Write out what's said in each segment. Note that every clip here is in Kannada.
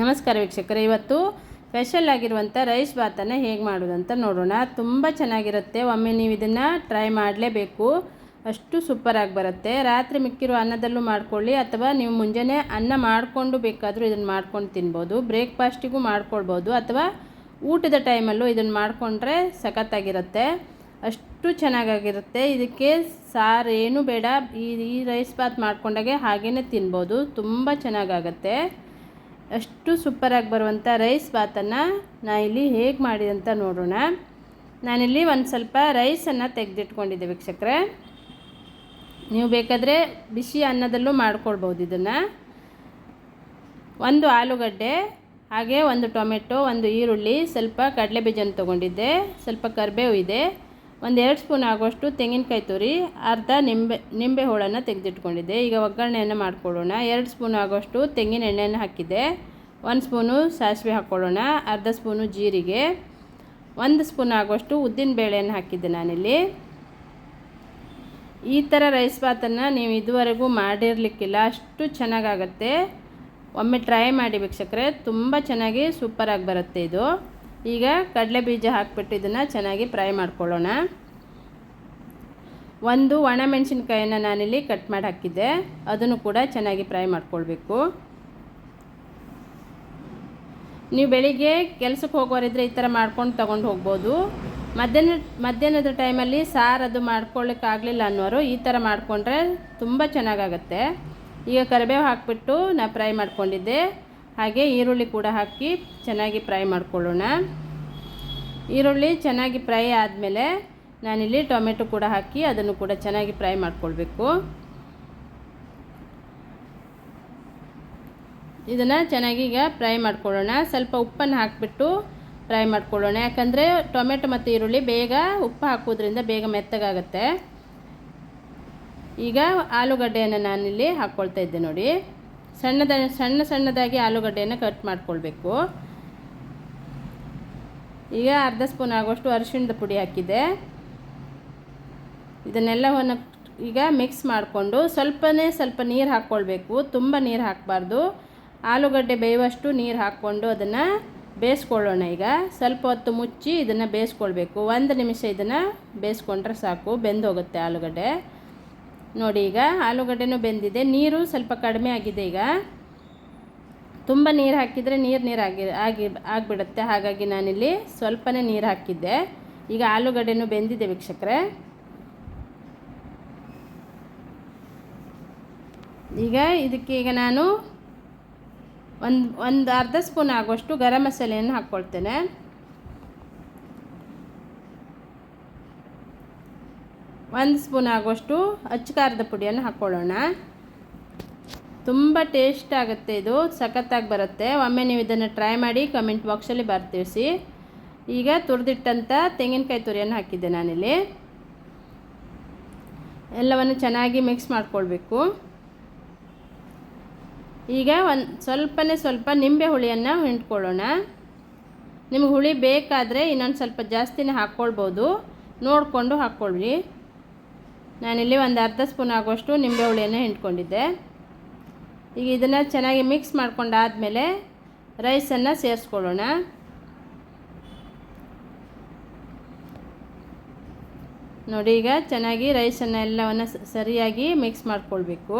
ನಮಸ್ಕಾರ ವೀಕ್ಷಕರೇ. ಇವತ್ತು ಸ್ಪೆಷಲ್ ಆಗಿರುವಂಥ ರೈಸ್ ಬಾತನ್ನು ಹೇಗೆ ಮಾಡೋದಂತ ನೋಡೋಣ. ತುಂಬ ಚೆನ್ನಾಗಿರುತ್ತೆ. ಒಮ್ಮೆ ನೀವು ಇದನ್ನು ಟ್ರೈ ಮಾಡಲೇಬೇಕು. ಅಷ್ಟು ಸೂಪರಾಗಿ ಬರುತ್ತೆ. ರಾತ್ರಿ ಮಿಕ್ಕಿರೋ ಅನ್ನದಲ್ಲೂ ಮಾಡ್ಕೊಳ್ಳಿ, ಅಥವಾ ನೀವು ಮುಂಜಾನೆ ಅನ್ನ ಮಾಡಿಕೊಂಡು ಬೇಕಾದರೂ ಇದನ್ನು ಮಾಡ್ಕೊಂಡು ತಿನ್ಬೋದು. ಬ್ರೇಕ್ಫಾಸ್ಟಿಗೂ ಮಾಡ್ಕೊಳ್ಬೋದು, ಅಥವಾ ಊಟದ ಟೈಮಲ್ಲೂ ಇದನ್ನು ಮಾಡಿಕೊಂಡ್ರೆ ಸಖತ್ತಾಗಿರುತ್ತೆ. ಅಷ್ಟು ಚೆನ್ನಾಗಾಗಿರುತ್ತೆ. ಇದಕ್ಕೆ ಸಾರು ಏನೂ ಬೇಡ. ಈ ಈ ರೈಸ್ ಬಾತ್ ಮಾಡಿಕೊಂಡಾಗೆ ಹಾಗೇ ತಿನ್ಬೋದು. ತುಂಬ ಚೆನ್ನಾಗಾಗತ್ತೆ. ಅಷ್ಟು ಸೂಪರಾಗಿ ಬರುವಂಥ ರೈಸ್ ಬಾತನ್ನು ನಾನು ಇಲ್ಲಿ ಹೇಗೆ ಮಾಡಿದೆ ಅಂತ ನೋಡೋಣ. ನಾನಿಲ್ಲಿ ಒಂದು ಸ್ವಲ್ಪ ರೈಸನ್ನು ತೆಗೆದಿಟ್ಕೊಂಡಿದ್ದೆ ವೀಕ್ಷಕರೇ. ನೀವು ಬೇಕಾದರೆ ಬಿಸಿ ಅನ್ನದಲ್ಲೂ ಮಾಡ್ಕೊಳ್ಬೋದು ಇದನ್ನು. ಒಂದು ಆಲೂಗಡ್ಡೆ, ಹಾಗೆ ಒಂದು ಟೊಮೆಟೊ, ಒಂದು ಈರುಳ್ಳಿ, ಸ್ವಲ್ಪ ಕಡಲೆ ಬೀಜನ ತೊಗೊಂಡಿದ್ದೆ. ಸ್ವಲ್ಪ ಕರಿಬೇವು ಇದೆ. ಒಂದು ಎರಡು ಸ್ಪೂನ್ ಆಗುವಷ್ಟು ತೆಂಗಿನಕಾಯಿ ತುರಿ, ಅರ್ಧ ನಿಂಬೆ ನಿಂಬೆ ಹೋಳನ್ನು ತೆಗೆದಿಟ್ಕೊಂಡಿದ್ದೆ. ಈಗ ಒಗ್ಗರಣೆಯನ್ನು ಮಾಡ್ಕೊಳ್ಳೋಣ. ಎರಡು ಸ್ಪೂನ್ ಆಗುವಷ್ಟು ತೆಂಗಿನ ಎಣ್ಣೆಯನ್ನು ಹಾಕಿದ್ದೆ. ಒಂದು ಸ್ಪೂನು ಸಾಸಿವೆ ಹಾಕ್ಕೊಳ್ಳೋಣ ಅರ್ಧ ಸ್ಪೂನು ಜೀರಿಗೆ. ಒಂದು ಸ್ಪೂನ್ ಆಗುವಷ್ಟು ಉದ್ದಿನ ಬೇಳೆಯನ್ನು ಹಾಕಿದ್ದೆ ನಾನಿಲ್ಲಿ. ಈ ಥರ ರೈಸ್ ಬಾತನ್ನು ನೀವು ಇದುವರೆಗೂ ಮಾಡಿರಲಿಕ್ಕಿಲ್ಲ. ಅಷ್ಟು ಚೆನ್ನಾಗಾಗತ್ತೆ. ಒಮ್ಮೆ ಟ್ರೈ ಮಾಡಿ ವೀಕ್ಷಕರೆ. ತುಂಬ ಚೆನ್ನಾಗಿ ಸೂಪರಾಗಿ ಬರುತ್ತೆ ಇದು. ಈಗ ಕಡಲೆ ಬೀಜ ಹಾಕ್ಬಿಟ್ಟು ಇದನ್ನು ಚೆನ್ನಾಗಿ ಫ್ರೈ ಮಾಡ್ಕೊಳ್ಳೋಣ. ಒಂದು ಒಣಮೆಣಸಿನ್ಕಾಯನ್ನು ನಾನಿಲ್ಲಿ ಕಟ್ ಮಾಡಿ ಹಾಕಿದ್ದೆ. ಅದನ್ನು ಕೂಡ ಚೆನ್ನಾಗಿ ಫ್ರೈ ಮಾಡ್ಕೊಳ್ಬೇಕು. ನೀವು ಬೆಳಿಗ್ಗೆ ಕೆಲಸಕ್ಕೆ ಹೋಗೋರಿದ್ರೆ ಈ ಥರ ಮಾಡ್ಕೊಂಡು ತೊಗೊಂಡು ಹೋಗ್ಬೋದು. ಮಧ್ಯಾಹ್ನ, ಮಧ್ಯಾಹ್ನದ ಟೈಮಲ್ಲಿ ಸಾರು ಅದು ಮಾಡ್ಕೊಳ್ಳೋಕ್ಕಾಗಲಿಲ್ಲ ಅನ್ನೋರು ಈ ಥರ ಮಾಡಿಕೊಂಡ್ರೆ ತುಂಬ ಚೆನ್ನಾಗಾಗತ್ತೆ. ಈಗ ಕರಿಬೇವು ಹಾಕಿಬಿಟ್ಟು ನಾ ಫ್ರೈ ಮಾಡ್ಕೊಂಡಿದ್ದೆ. ಹಾಗೆ ಈರುಳ್ಳಿ ಕೂಡ ಹಾಕಿ ಚೆನ್ನಾಗಿ ಫ್ರೈ ಮಾಡಿಕೊಳ್ಳೋಣ. ಈರುಳ್ಳಿ ಚೆನ್ನಾಗಿ ಫ್ರೈ ಆದಮೇಲೆ ನಾನಿಲ್ಲಿ ಟೊಮೆಟೊ ಕೂಡ ಹಾಕಿ ಅದನ್ನು ಕೂಡ ಚೆನ್ನಾಗಿ ಫ್ರೈ ಮಾಡಿಕೊಳ್ಬೇಕು. ಇದನ್ನು ಚೆನ್ನಾಗಿ ಈಗ ಫ್ರೈ ಮಾಡ್ಕೊಳ್ಳೋಣ. ಸ್ವಲ್ಪ ಉಪ್ಪನ್ನು ಹಾಕಿಬಿಟ್ಟು ಫ್ರೈ ಮಾಡ್ಕೊಳ್ಳೋಣ. ಯಾಕಂದರೆ ಟೊಮೆಟೊ ಮತ್ತು ಈರುಳ್ಳಿ ಬೇಗ ಉಪ್ಪು ಹಾಕೋದ್ರಿಂದ ಬೇಗ ಮೆತ್ತಗಾಗುತ್ತೆ. ಈಗ ಆಲೂಗಡ್ಡೆಯನ್ನು ನಾನಿಲ್ಲಿ ಹಾಕ್ಕೊಳ್ತಾ ಇದ್ದೆ ನೋಡಿ. ಸಣ್ಣದ ಸಣ್ಣ ಸಣ್ಣದಾಗಿ ಆಲೂಗಡ್ಡೆಯನ್ನು ಕಟ್ ಮಾಡ್ಕೊಳ್ಬೇಕು. ಈಗ ಅರ್ಧ ಸ್ಪೂನ್ ಆಗುವಷ್ಟು ಅರಿಶಿಣದ ಪುಡಿ ಹಾಕಿದೆ. ಇದನ್ನೆಲ್ಲವನ್ನು ಈಗ ಮಿಕ್ಸ್ ಮಾಡಿಕೊಂಡು ಸ್ವಲ್ಪನೇ ಸ್ವಲ್ಪ ನೀರು ಹಾಕ್ಕೊಳ್ಬೇಕು. ತುಂಬ ನೀರು ಹಾಕಬಾರ್ದು. ಆಲೂಗಡ್ಡೆ ಬೇಯುವಷ್ಟು ನೀರು ಹಾಕ್ಕೊಂಡು ಅದನ್ನು ಬೇಯಿಸ್ಕೊಳ್ಳೋಣ ಈಗ. ಸ್ವಲ್ಪ ಹೊತ್ತು ಮುಚ್ಚಿ ಇದನ್ನು ಬೇಯಿಸ್ಕೊಳ್ಬೇಕು. ಒಂದು ನಿಮಿಷ ಇದನ್ನು ಬೇಯಿಸ್ಕೊಂಡ್ರೆ ಸಾಕು. ಬೆಂದೋಗುತ್ತೆ ಆಲೂಗಡ್ಡೆ. ನೋಡಿ ಈಗ ಆಲೂಗಡ್ಡೆನೂ ಬೆಂದಿದೆ. ನೀರು ಸ್ವಲ್ಪ ಕಡಿಮೆ ಆಗಿದೆ ಈಗ. ತುಂಬ ನೀರು ಹಾಕಿದರೆ ನೀರು ನೀರು ಆಗಿ ಆಗಿ, ಆಗಿಬಿಡುತ್ತೆ. ಹಾಗಾಗಿ ನಾನಿಲ್ಲಿ ಸ್ವಲ್ಪನೇ ನೀರು ಹಾಕಿದ್ದೆ. ಈಗ ಆಲೂಗಡ್ಡೆನೂ ಬೆಂದಿದೆ ವೀಕ್ಷಕರೇ. ಈಗ ಇದಕ್ಕೆ ಈಗ ನಾನು ಒಂದು ಒಂದು ಅರ್ಧ ಸ್ಪೂನ್ ಆಗುವಷ್ಟು ಗರಂ ಮಸಾಲೆಯನ್ನು ಹಾಕ್ಕೊಳ್ತೇನೆ. ಒಂದು ಸ್ಪೂನ್ ಆಗುವಷ್ಟು ಅಚ್ಚು ಖಾರದ ಪುಡಿಯನ್ನು ಹಾಕ್ಕೊಳ್ಳೋಣ. ತುಂಬ ಟೇಸ್ಟ್ ಆಗುತ್ತೆ ಇದು, ಸಖತ್ತಾಗಿ ಬರುತ್ತೆ. ಒಮ್ಮೆ ನೀವು ಇದನ್ನು ಟ್ರೈ ಮಾಡಿ ಕಮೆಂಟ್ ಬಾಕ್ಸಲ್ಲಿ ಬರ್ತಿಳಿಸಿ ಈಗ ತುರಿದಿಟ್ಟಂಥ ತೆಂಗಿನಕಾಯಿ ತುರಿಯನ್ನು ಹಾಕಿದ್ದೆ ನಾನಿಲ್ಲಿ. ಎಲ್ಲವನ್ನು ಚೆನ್ನಾಗಿ ಮಿಕ್ಸ್ ಮಾಡಿಕೊಳ್ಬೇಕು. ಈಗ ಒಂದು ಸ್ವಲ್ಪನೇ ಸ್ವಲ್ಪ ನಿಂಬೆ ಹುಳಿಯನ್ನು ಹಿಂಡ್ಕೊಳ್ಳೋಣ. ನಿಮ್ಗೆ ಹುಳಿ ಬೇಕಾದರೆ ಇನ್ನೊಂದು ಸ್ವಲ್ಪ ಜಾಸ್ತಿನೇ ಹಾಕ್ಕೊಳ್ಬೋದು. ನೋಡಿಕೊಂಡು ಹಾಕ್ಕೊಳ್ಳಿ ನಾನಿಲ್ಲಿ ಒಂದು ಅರ್ಧ ಸ್ಪೂನ್ ಆಗುವಷ್ಟು ನಿಂಬೆ ಹುಳಿಯನ್ನು ಹಿಂಡ್ಕೊಂಡಿದ್ದೆ. ಈಗ ಇದನ್ನು ಚೆನ್ನಾಗಿ ಮಿಕ್ಸ್ ಮಾಡ್ಕೊಂಡಾದಮೇಲೆ ರೈಸನ್ನು ಸೇರಿಸ್ಕೊಳ್ಳೋಣ. ನೋಡಿ ಈಗ ಚೆನ್ನಾಗಿ ರೈಸನ್ನು ಎಲ್ಲವನ್ನು ಸರಿಯಾಗಿ ಮಿಕ್ಸ್ ಮಾಡ್ಕೊಳ್ಬೇಕು.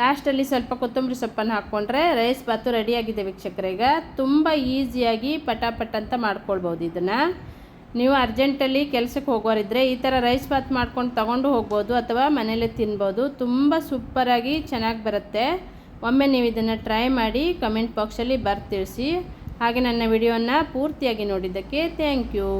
ಲಾಸ್ಟಲ್ಲಿ ಸ್ವಲ್ಪ ಕೊತ್ತಂಬರಿ ಸೊಪ್ಪನ್ನು ಹಾಕ್ಕೊಂಡ್ರೆ ರೈಸ್ ಬಾತು ರೆಡಿಯಾಗಿದೆ ವೀಕ್ಷಕರೇ. ಈಗ ತುಂಬ ಈಸಿಯಾಗಿ ಪಟಾಪಟ್ ಅಂತ ಮಾಡ್ಕೊಳ್ಬೋದು ಇದನ್ನು. ನೀವು ಅರ್ಜೆಂಟಲ್ಲಿ ಕೆಲಸಕ್ಕೆ ಹೋಗೋರಿದ್ದರೆ ಈ ಥರ ರೈಸ್ ಬಾತ್ ಮಾಡ್ಕೊಂಡು ತಗೊಂಡು ಹೋಗ್ಬೋದು ಅಥವಾ ಮನೇಲೇ ತಿನ್ಬೋದು. ತುಂಬ ಸೂಪರಾಗಿ ಚೆನ್ನಾಗಿ ಬರುತ್ತೆ. ಒಮ್ಮೆ ನೀವು ಇದನ್ನು ಟ್ರೈ ಮಾಡಿ ಕಮೆಂಟ್ ಬಾಕ್ಸಲ್ಲಿ ಬರ್ತಿಳಿಸಿ ಹಾಗೆ ನನ್ನ ವಿಡಿಯೋನ ಪೂರ್ತಿಯಾಗಿ ನೋಡಿದ್ದಕ್ಕೆ ಥ್ಯಾಂಕ್ ಯು